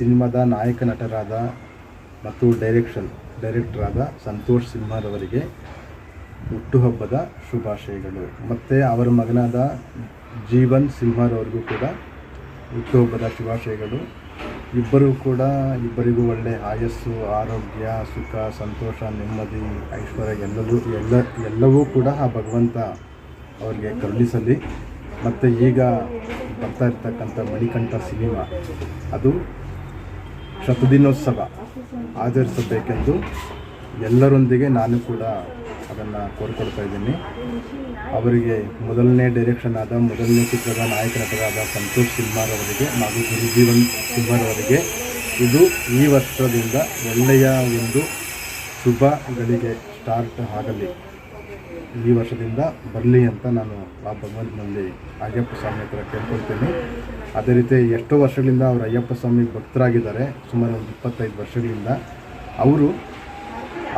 ಸಿನಿಮಾದ ನಾಯಕ ನಟರಾದ ಮತ್ತು ಡೈರೆಕ್ಷನ್ ಡೈರೆಕ್ಟರಾದ ಸಂತೋಷ್ ಸಿಂಹರವರಿಗೆ ಹುಟ್ಟುಹಬ್ಬದ ಶುಭಾಶಯಗಳು. ಮತ್ತು ಅವರ ಮಗನಾದ ಜೀವನ್ ಸಿಂಹರವರಿಗೂ ಕೂಡ ಹುಟ್ಟುಹಬ್ಬದ ಶುಭಾಶಯಗಳು. ಇಬ್ಬರೂ ಕೂಡ ಇಬ್ಬರಿಗೂ ಒಳ್ಳೆಯ ಆಯಸ್ಸು, ಆರೋಗ್ಯ, ಸುಖ, ಸಂತೋಷ, ನೆಮ್ಮದಿ, ಐಶ್ವರ್ಯ ಎಲ್ಲವೂ ಎಲ್ಲ, ಎಲ್ಲವೂ ಕೂಡ ಆ ಭಗವಂತ ಅವರಿಗೆ ಕರುಣಿಸಲಿ. ಮತ್ತು ಈಗ ಬರ್ತಾ ಇರ್ತಕ್ಕಂಥ ಮಣಿಕಂಠ ಸಿನಿಮಾ, ಅದು ಶತದಿನೋತ್ಸವ ಆಚರಿಸಬೇಕೆಂದು ಎಲ್ಲರೊಂದಿಗೆ ನಾನು ಕೂಡ ಅದನ್ನು ಕೋರಿಕೊಳ್ತಾ ಇದ್ದೀನಿ. ಅವರಿಗೆ ಮೊದಲನೇ ಡೈರೆಕ್ಷನ್ ಆದ, ಮೊದಲನೇ ಚಿತ್ರದ ನಾಯಕ ನಟರಾದ ಸಂತೋಷ್ ಸಿಂಹಾರವರಿಗೆ ಹಾಗೂ ಗುರುಜೀವನ್ ಸಿಂಹಾರವರಿಗೆ ಇದು ಈ ವರ್ಷದಿಂದ ಒಳ್ಳೆಯ ಒಂದು ಶುಭ ಗಳಿಗೆ ಸ್ಟಾರ್ಟ್ ಆಗಲಿ. ಈ ವರ್ಷದಿಂದ ಬರಲಿ ಅಂತ ನಾನು ಆ ಭಗವಂತನಲ್ಲಿ ಅಯ್ಯಪ್ಪ ಸ್ವಾಮಿ ಹತ್ರ ಕೇಳ್ಕೊಳ್ತೀನಿ. ಅದೇ ರೀತಿ ಎಷ್ಟೋ ವರ್ಷಗಳಿಂದ ಅವರು ಅಯ್ಯಪ್ಪ ಸ್ವಾಮಿ ಭಕ್ತರಾಗಿದ್ದಾರೆ. ಸುಮಾರು ಒಂದು ಇಪ್ಪತ್ತೈದು ವರ್ಷಗಳಿಂದ ಅವರು,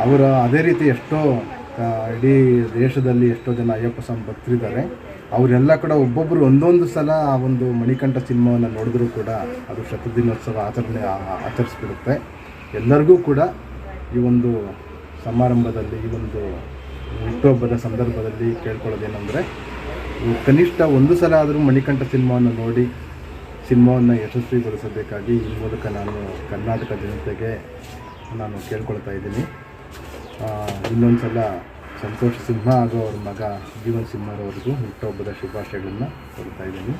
ಅವರ ಅದೇ ರೀತಿ ಎಷ್ಟೋ ಇಡೀ ದೇಶದಲ್ಲಿ ಎಷ್ಟೋ ಜನ ಅಯ್ಯಪ್ಪ ಸ್ವಾಮಿ ಭಕ್ತರಿದ್ದಾರೆ. ಅವರೆಲ್ಲ ಕೂಡ ಒಬ್ಬೊಬ್ಬರು ಒಂದೊಂದು ಸಲ ಆ ಒಂದು ಮಣಿಕಂಠ ಸಿನಿಮಾವನ್ನು ನೋಡಿದ್ರೂ ಕೂಡ ಅದು ಶತದಿನೋತ್ಸವ ಆಚರಣೆ ಆಚರಿಸ್ಬಿಡುತ್ತೆ. ಎಲ್ಲರಿಗೂ ಕೂಡ ಈ ಒಂದು ಸಮಾರಂಭದಲ್ಲಿ ಈ ಒಂದು ಹುಟ್ಟುಹಬ್ಬದ ಸಂದರ್ಭದಲ್ಲಿ ಕೇಳ್ಕೊಳ್ಳೋದೇನೆಂದರೆ ಕನಿಷ್ಠ ಒಂದು ಸಲ ಆದರೂ ಮಣಿಕಂಠ ಸಿನಿಮಾವನ್ನು ನೋಡಿ ಸಿನಿಮಾವನ್ನು ಯಶಸ್ವಿಗೊಳಿಸಬೇಕಾಗಿ ಈ ಮೂಲಕ ನಾನು ಕರ್ನಾಟಕ ಜನತೆಗೆ ನಾನು ಕೇಳ್ಕೊಳ್ತಾ ಇದ್ದೀನಿ. ಇನ್ನೊಂದು ಸಲ ಸಂತೋಷ್ ಸಿಂಹ ಹಾಗೂ ಅವ್ರ ಮಗ ಜೀವನ್ ಸಿಂಹರವರೆಗೂ ಹುಟ್ಟುಹಬ್ಬದ ಶುಭಾಶಯಗಳನ್ನು ಕೊಡ್ತಾ ಇದ್ದೀನಿ.